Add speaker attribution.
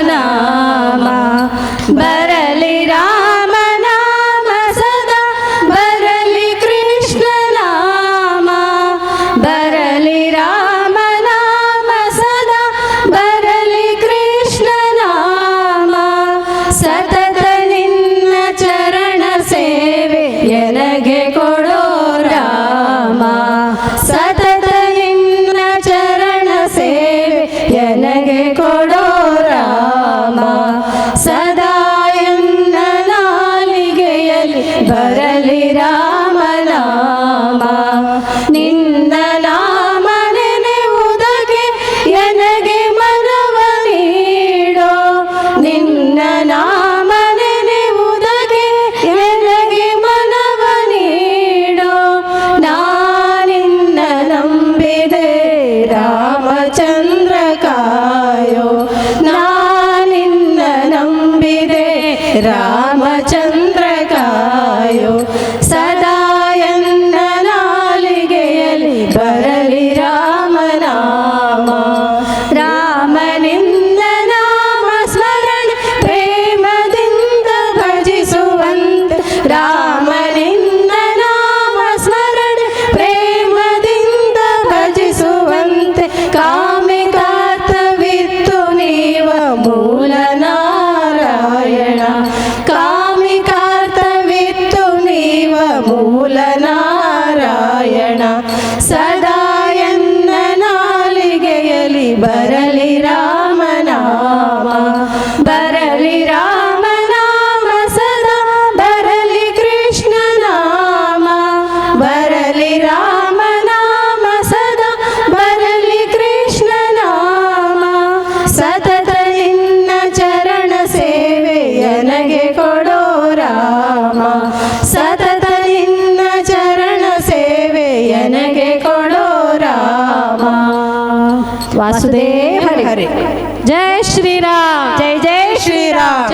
Speaker 1: নামা రామచంద్ర ಮೂಲನಾರಾಯಣ, ಸದಾ ಎನ್ನ ಬರಲಿ ರಾಮನಾಮ. ಬರಲಿ ರಾಮನಾಮ, ಸದಾ ಬರಲಿ ಕೃಷ್ಣನಾಮ. ಬರಲಿ ರಾಮನಾಮ, ಸದಾ ಬರಲಿ ಕೃಷ್ಣನಾಮ. ಸದಾ करो रामा। वासुदेव हरे। हरे। जय श्री राम जय जय श्री राम